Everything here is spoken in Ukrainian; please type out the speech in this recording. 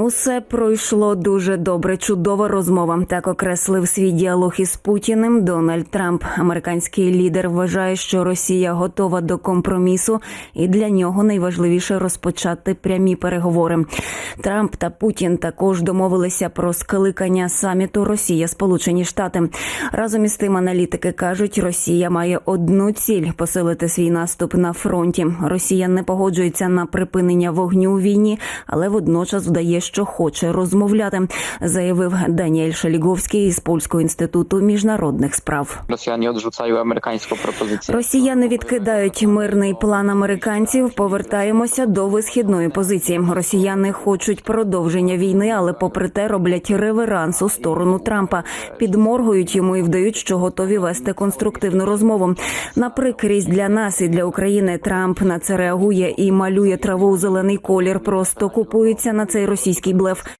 Усе пройшло дуже добре. Чудова розмова. Так окреслив свій діалог із Путіним Дональд Трамп. Американський лідер вважає, що Росія готова до компромісу, і для нього найважливіше розпочати прямі переговори. Трамп та Путін також домовилися про скликання саміту Росія Сполучені Штати. Разом із тим аналітики кажуть, Росія має одну ціль посилити свій наступ на фронті. Росія не погоджується на припинення вогню у війні, але водночас вдає, що хоче розмовляти, заявив Даніель Шаліговський із Польського інституту міжнародних справ. Rosjanie odrzucają amerykańską propozycję. Росіяни відкидають мирний план американців. Повертаємося до висхідної позиції. Росіяни хочуть продовження війни, але попри те роблять реверанс у сторону Трампа, підморгують йому і вдають, що готові вести конструктивну розмову. На прикрість для нас і для України Трамп на це реагує і малює траву у зелений колір. Просто купується на цей російський блеф.